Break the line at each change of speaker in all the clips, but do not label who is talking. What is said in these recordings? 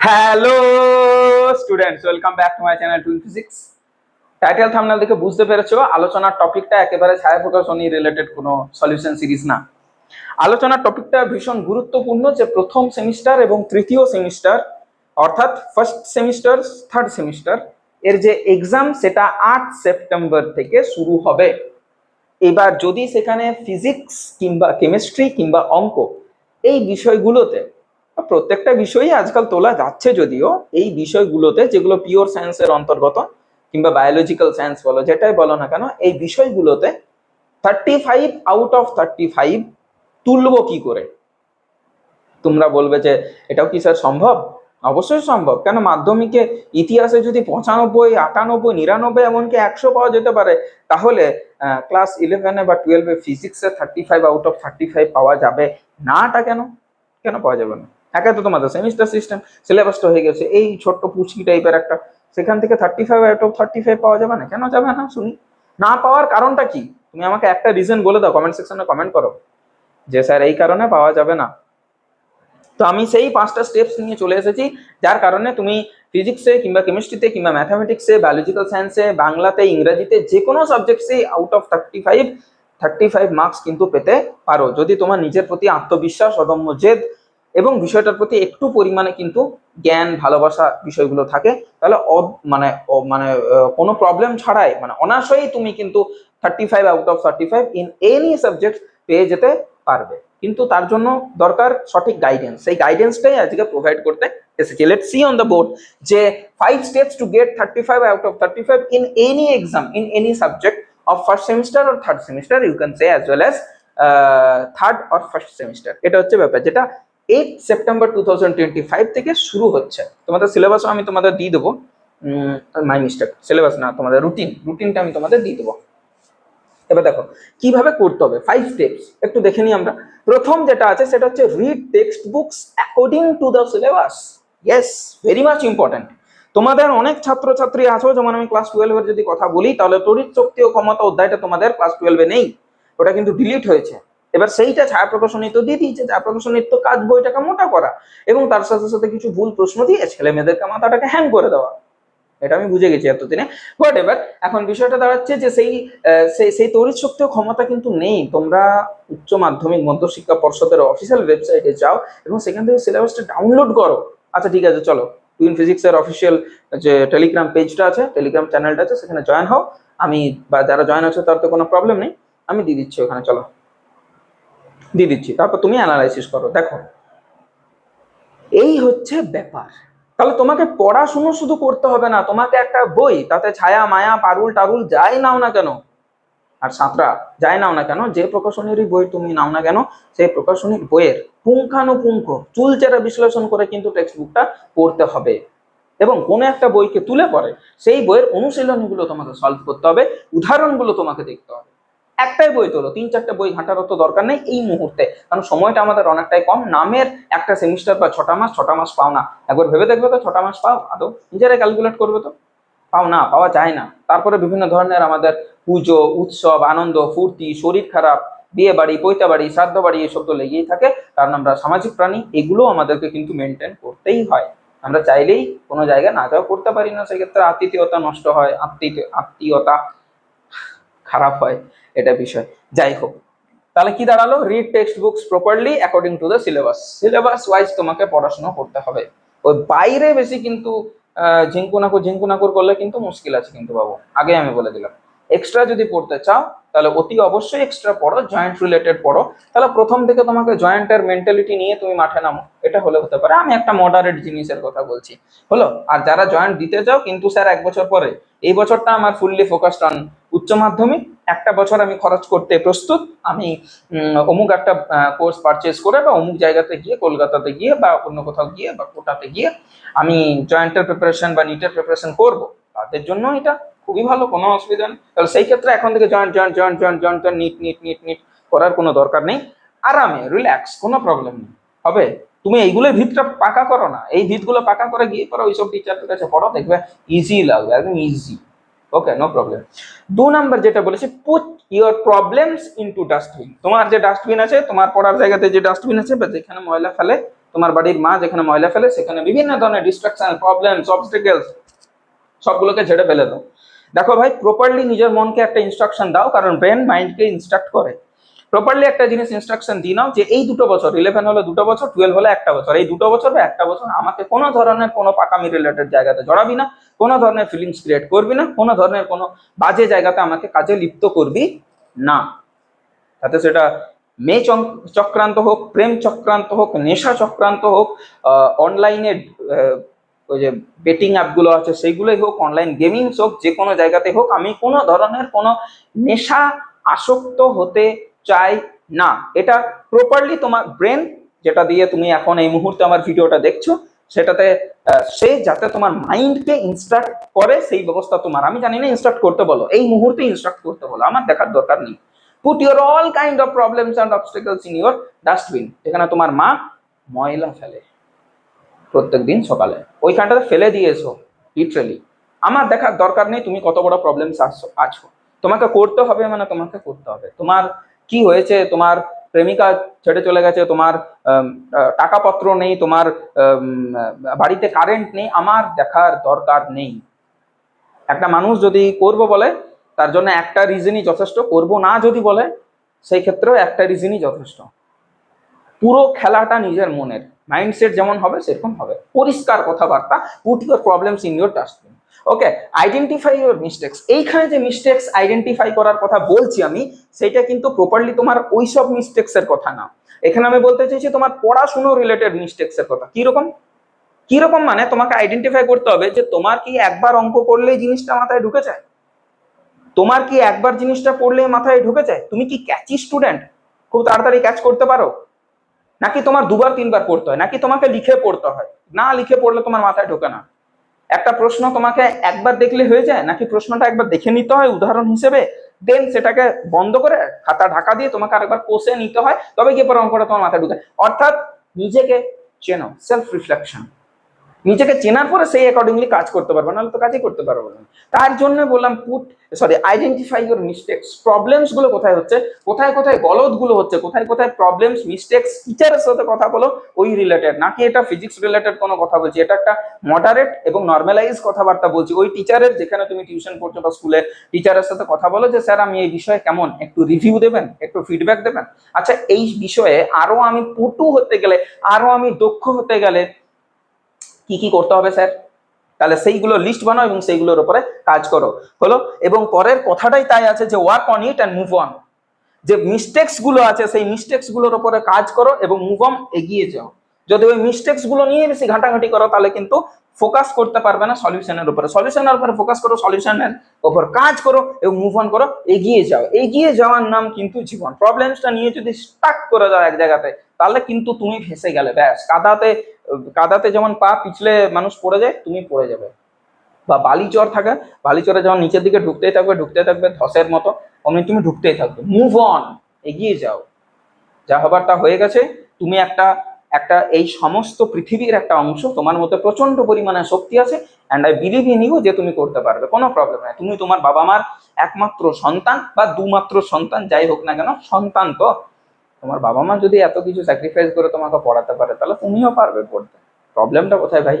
Hello students welcome back to my channel twin physics title thumbnail দেখে বুঝতে পেরেছ, আলোচনার টপিকটা একেবারে ছায়া প্রকাশনী রিলেটেড কোনো সলিউশন সিরিজ না। আলোচনার টপিকটা ভীষণ গুরুত্বপূর্ণ যে প্রথম সেমিস্টার এবং তৃতীয় সেমিস্টার অর্থাৎ ফার্স্ট সেমিস্টার থার্ড সেমিস্টার এর যে এক্সাম সেটা আট সেপ্টেম্বর থেকে শুরু হবে। এবার যদি সেখানে ফিজিক্স কিংবা কেমিস্ট্রি কিংবা অঙ্ক এই বিষয়গুলোতে প্রত্যেকটা বিষয়ই আজকাল তোলা যাচ্ছে যদিও এই বিষয়গুলোতে যেগুলো পিওর সায়েন্সের অন্তর্গত কিংবা বায়োলজিক্যাল সায়েন্স বলো, যেটাই বলো না কেন, এই বিষয়গুলোতে thirty five out of thirty five তুলবো কি করে? তোমরা বলবে যে, এটাও কি স্যার সম্ভব? অবশ্যই সম্ভব। কেন মাধ্যমিকে ইতিহাসে যদি পঁচানব্বই, আটানব্বই, নিরানব্বই এমনকি একশো পাওয়া যেতে পারে, তাহলে ক্লাস ইলেভেনে বা টুয়েলভে ফিজিক্সে thirty five out of thirty five পাওয়া যাবে নাটা কেন? কেন পাওয়া যাবে না? একে তো তোমাদের সেমিস্টার সিস্টেম সিলেবাসটা হয়ে গেছে। এই ছোট্ট পুচকি টাইপের একটা। সেখান থেকে thirty five out of thirty five পাওয়া যাবে না? কেন যাবে না? শুনি। না পাওয়ার কারণটা কি? তুমি আমাকে একটা রিজন বলে দাও কমেন্ট সেকশনে কমেন্ট করো। যে স্যার, এই কারণে পাওয়া যাবে না। তো আমি সেই পাঁচটা স্টেপস নিয়ে চলে এসেছি, যার কারণে তুমি ফিজিক্সে কিংবা কেমিস্ট্রিতে কিংবা ম্যাথামেটিক্সে বায়োলজিক্যাল সায়েন্সে বাংলাতে, ইংরেজিতে যে কোনো সাবজেক্টসে out of thirty five thirty five marks কিন্তু পেতে পারো। যদি তোমার নিজের প্রতি আত্মবিশ্বাস, অদম্য জেদ এবং বিষয়টার প্রতি একটু পরিমাণে কিন্তু জ্ঞান, ভালোবাসা বিষয়গুলো থাকে, তাহলে মানে মানে কোনো প্রবলেম ছাড়াই মানে অনায়াসেই তুমি কিন্তু thirty five out of thirty five in any subject পেয়ে যেতে পারবে। কিন্তু তার জন্য দরকার সঠিক গাইডেন্স সেই গাইডেন্সটাই আজকে প্রোভাইড করতে এসেছি। Let see on the board যে five steps to get thirty five out of thirty five in any exam in any subject of first semester or third semester you can say as well as third or first semester এটা হচ্ছে ব্যাপার। যেটা eight September two thousand twenty five থেকে শুরু হচ্ছে। তোমাদের সিলেবাসও আমি তোমাদের দিয়ে দেবো। মাই মিস্টেক সিলেবাস না, তোমাদের রুটিন রুটিনটা আমি তোমাদের দিয়ে দেবো। এবার দেখো, কীভাবে করতে হবে? ফাইভ স্টেপস একটু দেখে নিই আমরা। প্রথম যেটা আছে, সেটা হচ্ছে read text books according to the syllabus yes very much important তোমাদের অনেক ছাত্রছাত্রী আছো, যেমন আমি ক্লাস টুয়েলভের যদি কথা বলি, তাহলে তড়িৎ শক্তি ও ক্ষমতা অধ্যায়টা তোমাদের ক্লাস টুয়েলভে নেই। ওটা কিন্তু ডিলিট হয়েছে। এবার সেইটা ছায়া প্রকাশনী তো দিয়ে দিয়েছে, ছায়া প্রকাশনীর তো কাজ বইটাকে মোটা করা এবং তার সাথে সাথে কিছু ভুল প্রশ্ন দিয়ে ছেলে মেয়েদেরকে মাথাটাকে হ্যাং করে দেওয়া। এটা আমি বুঝে গেছি এতদিনে। বাট এবার এখন বিষয়টা দাঁড়াচ্ছে যে সেই সেই তড়িৎ শক্তি ক্ষমতা কিন্তু নেই। তোমরা উচ্চ মাধ্যমিক, মধ্যশিক্ষা পর্ষদের অফিসিয়াল ওয়েবসাইটে যাও এবং সেখান থেকে সিলেবাসটা ডাউনলোড করো। আচ্ছা ঠিক আছে, চলো। টুইন ফিজিক্সের অফিসিয়াল যে টেলিগ্রাম পেজটা আছে টেলিগ্রাম চ্যানেলটা আছে, সেখানে জয়েন হও। আমি বা যারা জয়েন আছে তার তো কোনো প্রবলেম নেই। আমি দিয়ে দিচ্ছি ওখানে, চলো। দিয়ে দিচ্ছি। তারপর তুমি অ্যানালাইসিস করো, দেখো। এই হচ্ছে ব্যাপার। তাহলে তোমাকে পড়াশুনো শুধু করতে হবে না, তোমাকে একটা বই, তাতে ছায়া, মায়া, পারুল, টারুল যাই নাও না কেন, আর সাঁতরা যাই নাও না কেন, যে প্রকাশনীরই বই তুমি নাও না কেন, সেই প্রকাশনীর বইয়ের পুঙ্খানুপুঙ্খ চুলচেরা বিশ্লেষণ করে কিন্তু টেক্সট বুকটা পড়তে হবে। এবং কোনো একটা বইকে তুলে পড়ে সেই বইয়ের অনুশীলনগুলো তোমাকে সলভ করতে হবে, উদাহরণগুলো তোমাকে দেখতে হবে। একটাই বই তোলো, তিন চারটে বই ঘাঁটারও তো দরকার নেই এই মুহূর্তে। কারণ সময়টা আমাদের অনেকটাই কম, নামের একটা সেমিস্টার বা ছটা মাস ছটা মাস পাও না। একবার ভেবে দেখবে তো ছটা মাস পাও, আদৌ নিজেরাই ক্যালকুলেট করবে তো। পাও না, পাওয়া যায় না। তারপরে বিভিন্ন ধরনের আমাদের পুজো, উৎসব, আনন্দ, ফুর্তি, শরীর খারাপ, বিয়ে বাড়ি, পৈতা বাড়ি, শ্রাদ্ধ বাড়ি এসব তো লেগেই থাকে। কারণ আমরা সামাজিক প্রাণী এগুলো আমাদেরকে কিন্তু মেনটেন করতেই হয়। আমরা চাইলেই কোনো জায়গায় না যাওয়া করতে পারি না। সেক্ষেত্রে আত্মীয়তা নষ্ট হয় আত্মীয় আত্মীয়তা খারাপ হয়। এটা বিষয়। যাই হোক তাহলে কি দাঁড়াল? Read text books properly according to the syllabus syllabus wise তোমাকে পড়াশোনা করতে হবে। ওই বাইরে বেশি কিন্তু আহ, ঝিঙ্কুনাকুর ঝিঙ্কুনাকুর করলে কিন্তু মুশকিল আছে কিন্তু বাবু। আগে আমি বলে দিলাম। এক্সট্রা যদি পড়তে চাও তাহলে অতি অবশ্যই এক্সট্রা পড়ো জয়েন্ট রিলেটেড পড়ো। তাহলে প্রথম থেকে তোমাকে জয়েন্টের মেন্টালিটি নিয়ে তুমি মাঠে নামো। এটা হলে হতে পারে। আমি একটা মডারেট জিনিসের কথা বলছি। হলো আর যারা জয়েন্ট দিতে চাও কিন্তু স্যার এক বছর পরে এই বছরটা আমার ফুললি ফোকাসড অন উচ্চ মাধ্যমিক একটা বছর আমি খরচ করতে প্রস্তুত। আমি অমুক একটা কোর্স পারচেজ করে বা অমুক জায়গাতে গিয়ে, কলকাতাতে গিয়ে বা অন্য কোথাও গিয়ে বা কোটাতে গিয়ে আমি জয়েন্টের প্রিপারেশন বা নিটের প্রিপারেশন করব। তাদের জন্য এটা খুবই ভালো, কোনো অসুবিধা নেই। তাহলে সেই ক্ষেত্রে এখন থেকে joint joint joint joint joint joint NEET NEET NEET NEET করার কোনো দরকার নেই। আরামে রিল্যাক্স কোনো প্রবলেম নেই। হবে? তুমি এইগুলোর ভিতটা পাকা করো না। এই ভিতগুলো পাকা করে গিয়ে পরে ওইসব টিচারদের কাছে পড়ো, দেখবে ইজি লাগবে, একদম ইজি ওকে নো প্রবলেম দু নাম্বার যেটা বলেছে put your problems into dustbin তোমার যে ডাস্টবিন আছে, তোমার পড়ার জায়গাতে যে ডাস্টবিন আছে, বা যেখানে ময়লা ফেলে, তোমার বাড়ির মা যেখানে ময়লা ফেলে, সেখানে বিভিন্ন ধরনের ডিস্ট্রাকশন প্রবলেমস অবস্টিকেলস সবগুলোকে ঝেড়ে ফেলে দাও। দেখো ভাই প্রপারলি নিজের মনকে একটা ইনস্ট্রাকশন দাও, কারণ ব্রেন মাইন্ডকে ইনস্ট্রাক্ট করে। প্রপারলি একটা জিনিস ইনস্ট্রাকশন দিয়ে নাও যে এই দুটো বছর ইলেভেন হলে দুটো বছর টুয়েলভ হলে একটা বছর। এই দুটো বছর বা একটা বছর আমাকে কোনো ধরনের কোনো পাকামি রিলেটেড জায়গাতে জড়াবি না, কোনো ধরনের ফিলিংস ক্রিয়েট করবি না, কোনো ধরনের কোনো বাজে জায়গাতে আমাকে কাজে লিপ্ত করবি না। তাতে সেটা মেয়ে চক্রান্ত হোক, প্রেম চক্রান্ত হোক, নেশা চক্রান্ত হোক অনলাইনে ওই যে বেটিং অ্যাপগুলো আছে সেইগুলোই হোক অনলাইন গেমিংস হোক যে কোনো জায়গাতে হোক, আমি কোনো ধরনের কোনো নেশা আসক্ত হতে চাই না। এটা প্রপারলি তোমার ব্রেন যেটা দিয়ে তুমি এখন এই মুহূর্তে আমার ভিডিওটা দেখছ, সেটাতে সে যাতে তোমার মাইন্ডকে ইনস্ট্রাক্ট করে, সেই ব্যবস্থা তোমার। আমি জানি না ইনস্ট্রাক্ট করতে বলো। এই মুহূর্তে ইনস্ট্রাক্ট করতে বলো। আমার দেখার দরকার নেই। Put your all kind of problems and obstacles in your dustbin যেখানে তোমার মা ময়লা ফেলে প্রত্যেক দিন সকালে। ওইখানটাতে ফেলে দিয়ে এসো লিটারেলি আমার দেখার দরকার নেই তুমি কত বড় প্রবলেমস আছো। তোমাকে করতে হবে মানে তোমাকে করতে হবে। তোমার কি হয়েছে? তোমার প্রেমিকা ছেড়ে চলে গেছে, তোমার টাকাপত্র নেই, তোমার বাড়িতে কারেন্ট নেই, আমার দেখার দরকার নেই। একটা মানুষ যদি করব বলে, তার জন্য একটা রিজনই যথেষ্ট, করব না যদি বলে, সেই ক্ষেত্রেও একটা রিজনই যথেষ্ট। পুরো খেলাটা নিজের মনের। মাইন্ডসেট যেমন হবে, সেরকম হবে। পরিষ্কার কথাবার্তা put your problems in your dustbin okay identify your mistakes এইখানে যে মিস্টেক্স আইডেন্টিফাই করার কথা বলছি আমি সেটা কিন্তু প্রপারলি তোমার ওইসব মিস্টেক্স এর কথা না। এখানে আমি বলতে চাইছি তোমার পড়াশুনো রিলেটেড মিস্টেক্স এর কথা। কীরকম কীরকম মানে? তোমাকে আইডেন্টিফাই করতে হবে যে তোমার কি একবার অঙ্ক করলেই জিনিসটা মাথায় ঢুকে যায়? তোমার কি একবার জিনিসটা পড়লেই মাথায় ঢুকে যায়? তুমি কি ক্যাচি স্টুডেন্ট খুব তাড়াতাড়ি ক্যাচ করতে পারো? নাকি তোমার দুবার তিনবার পড়তে হয়? নাকি তোমাকে লিখে পড়তে হয়? না লিখে পড়লে তোমার মাথায় ঢোকে না। একটা প্রশ্ন তোমাকে একবার দেখলে হয়ে যায়? নাকি প্রশ্নটা একবার দেখে নিতে হয় উদাহরণ হিসেবে? দেন সেটাকে বন্ধ করে খাতা ঢাকা দিয়ে তোমাকে আরেকবার কষে নিতে হয়, তবে গিয়ে পরে অঙ্কটা তোমার মাথায় ঢুকে। অর্থাৎ নিজেকে চেনো সেলফ রিফ্লেকশন নিজেকে চেনার পরে সেই অ্যাকর্ডিংলি কাজ করতে পারবে, নাহলে তো কাজই করতে পারব না। তার জন্য বললাম put sorry identify your mistakes প্রবলেমসগুলো কোথায় হচ্ছে, কোথায় কোথায় গলদগুলো হচ্ছে, কোথায় কোথায় প্রবলেমস মিস্টেক্স টিচারের সাথে কথা বলো, ওই রিলেটেড নাকি এটা ফিজিক্স রিলেটেড কোনো কথা বলছি, এটা একটা মডারেট এবং নর্মালাইজ কথাবার্তা বলছি। ওই টিচারের যেখানে তুমি টিউশন করছ বা স্কুলে টিচারের সাথে কথা বলো যে, স্যার, আমি এই বিষয়ে কেমন? একটু রিভিউ দেবেন? একটু ফিডব্যাক দেবেন? আচ্ছা এই বিষয়ে আরও আমি পটু হতে গেলে, আরও আমি দক্ষ হতে গেলে কি কি করতে হবে, স্যার? তাহলে সেইগুলো লিস্ট বানাও এবং সেইগুলোর উপরে কাজ করো। হলো? এবং পরের কথাটাই তাই আছে যে work on it and move on যে মিস্টেক্সগুলো আছে, সেই মিস্টেক্সগুলোর উপরে কাজ করো এবং মুভ অন এগিয়ে যাও। যদি ওই মিস্টেক্সগুলো নিয়ে বেশি ঘাটাঘাটি করো, তাহলে কিন্তু ফোকাস করতে পারবে না সলিউশনের উপরে। সলিউশনের উপরে ফোকাস করো সলিউশনের উপর কাজ করো এবং মুভ অন করো, এগিয়ে যাও। এগিয়ে যাওয়ার নাম কিন্তু জীবন। প্রবলেমসটা নিয়ে যদি স্টাক করে যাও এক জায়গাতে, তাহলে কিন্তু তুমি ফেসে গেলে, ব্যাস। কাদাতে কাদাতে যেমন পা পিছলে মানুষ পড়ে যায় তুমি পড়ে যাবে। বা বালি চর থাকে, বালি চরে যখন নিচের দিকে ঢুকতেই থাকবে ঢুকতে থাকবে ধসের মতো, অমনি তুমি ঢুকতেই থাকবে। মুভ অন এগিয়ে যাও। যা হবার তা হয়ে গেছে, তুমি একটা একটা এই সমস্ত পৃথিবীর একটা অংশ, তোমার মধ্যে প্রচণ্ড পরিমাণে শক্তি আছে and I believe in you যে তুমি করতে পারবে, কোনো প্রবলেম নাই। তুমি তোমার বাবা মার একমাত্র সন্তান বা দুমাত্র সন্তান, যাই হোক না কেন, সন্তান তো। তোমার বাবা মা যদি এত কিছু স্যাক্রিফাইস করে তোমাকে পড়াতে পারে, তাহলে তুমিও পারবে পড়তে। প্রবলেমটা কোথায় ভাই?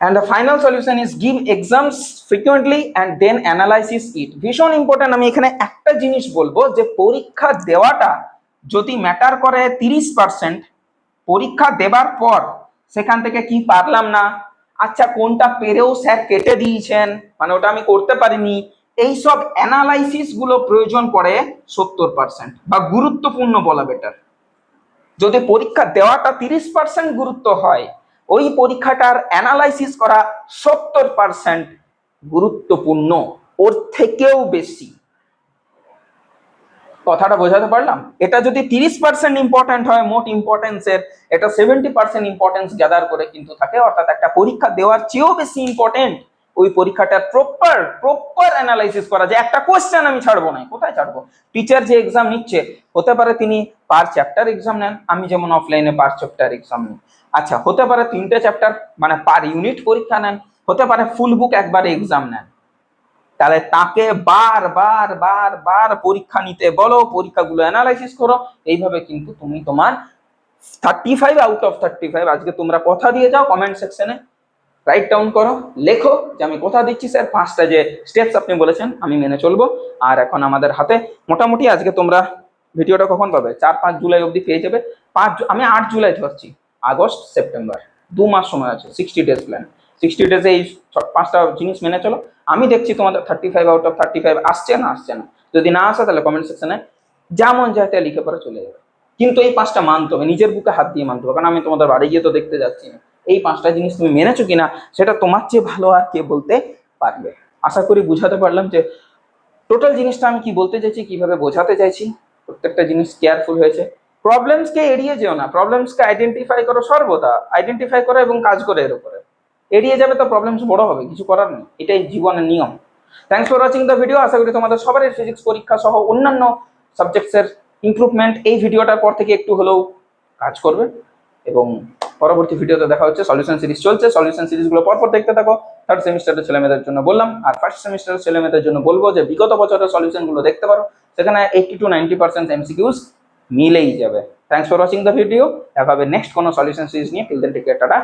And the final solution is give exams frequently and then analysis it. ভীষণ ইম্পর্টেন্ট আমি এখানে একটা জিনিস বলব যে পরীক্ষা দেওয়াটা যদি ম্যাটার করে তিরিশ পার্সেন্ট পরীক্ষা দেবার পর সেখান থেকে কি পারলাম না? আচ্ছা কোনটা পেরেও স্যার কেটে দিয়েছেন? মানে ওটা আমি করতে পারিনি। এইসব অ্যানালাইসিসগুলো প্রয়োজন পড়ে সত্তর পার্সেন্ট বা গুরুত্বপূর্ণ বলা বেটার যদি পরীক্ষা দেওয়াটা তিরিশ পার্সেন্ট গুরুত্ব হয়, ওই পরীক্ষাটার অ্যানালাইসিস করা সত্তর পার্সেন্ট গুরুত্বপূর্ণ, ওর থেকেও বেশি। কথাটা বোঝাতে পারলাম? এটা যদি তিরিশ পার্সেন্ট ইম্পর্টেন্ট হয়, মোট ইম্পর্টেন্সের এটা সেভেন্টি পার্সেন্ট ইম্পর্টেন্স গ্যাদার করে কিন্তু থাকে, অর্থাৎ একটা পরীক্ষা দেওয়ার চেয়েও বেশি ইম্পর্টেন্ট ওই পরীক্ষাটার প্রপার প্রপার অ্যানালাইসিস করা যে একটা কোয়েশ্চেন আমি ছাড়বো না। কোথায় ছাড়বো? টিচার যে এক্সাম নিচ্ছে, হতে পারে তিনি পার চ্যাপ্টার এক্সাম নেন, আমি যেমন অফলাইনে পার চ্যাপ্টার এক্সাম নিই। আচ্ছা হতে পারে তিনটে চ্যাপ্টার মানে পার ইউনিট পরীক্ষা নেন, হতে পারে ফুল বুক একবারে এক্সাম নেন। তাহলে তাকে বার বার বার বার পরীক্ষা নিতে বলো, পরীক্ষাগুলো অ্যানালাইসিস করো। এইভাবে কিন্তু তুমি তোমার thirty five out of thirty five আজকে তোমরা কথা দিয়ে যাও কমেন্ট সেকশনে রাইট ডাউন করো, লেখো যে আমি কথা দিচ্ছি স্যার পাঁচটা যে স্টেপস আপনি বলেছেন, আমি মেনে চলবো। আর এখন আমাদের হাতে মোটামুটি আজকে তোমরা ভিডিওটা কখন পাবে? চার, পাঁচ জুলাই অবধি পেয়ে যাবে। পাঁচ আমি আট জুলাই ধরছি, আগস্ট, সেপ্টেম্বর। দু মাস সময় আছে সিক্সটি ডেজ প্ল্যান সিক্সটি ডেজে এই পাঁচটা জিনিস মেনে চলো। আমি দেখছি তোমাদের thirty five out of thirty five আসছে না আসছে না। যদি না আসে তাহলে কমেন্ট সেকশনে যেমন যাতে লিখে পরে চলে যাবে। কিন্তু এই পাঁচটা মানতে হবে, নিজের বুকে হাত দিয়ে মানতে হবে। কারণ আমি তোমাদের বাড়ি গিয়ে তো দেখতে যাচ্ছি না। এই পাঁচটা জিনিস তুমি মেনেছো কিনা সেটা তোমার চেয়ে ভালো আর কে বলতে পারবে? আশা করি বুঝাতে পারলাম যে টোটাল জিনিসটা আমি কি বলতে চাইছি, কীভাবে বোঝাতে চাইছি, প্রত্যেকটা জিনিস কেয়ারফুল হয়েছে। প্রবলেমসকে এড়িয়ে যেও না প্রবলেমসকে আইডেন্টিফাই করো সর্বদা আইডেন্টিফাই করো এবং কাজ করে এর উপরে। এড়িয়ে যাবে তো প্রবলেমস বড় হবে, কিছু করার নেই, এটাই জীবনের নিয়ম। Thanks for watching the video আশা করি তোমাদের সবারই ফিজিক্স পরীক্ষা সহ অন্যান্য সাবজেক্টসের ইমপ্রুভমেন্ট এই ভিডিওটার পর থেকে একটু হলেও কাজ করবে এবং পরবর্তী ভিডিওতে দেখা হচ্ছে সলিউশন সিরিজ চলছে। সলিউশন সিরিজগুলো পরপর দেখতে থাকো। থার্ড সেমিস্টারের ছেলেমেয়েদের জন্য বললাম। আর ফার্স্ট সেমিস্টারের ছেলেমেয়েদের জন্য বলব যে, বিগত বছরের সলিউশনগুলো দেখতে পারো। সেখানে eighty to ninety percent MCQs মিলেই যাবে। Thanks for watching the video হবে নেক্সট কোনো সলিউশন সিরিজ নিয়ে। Till then take tata.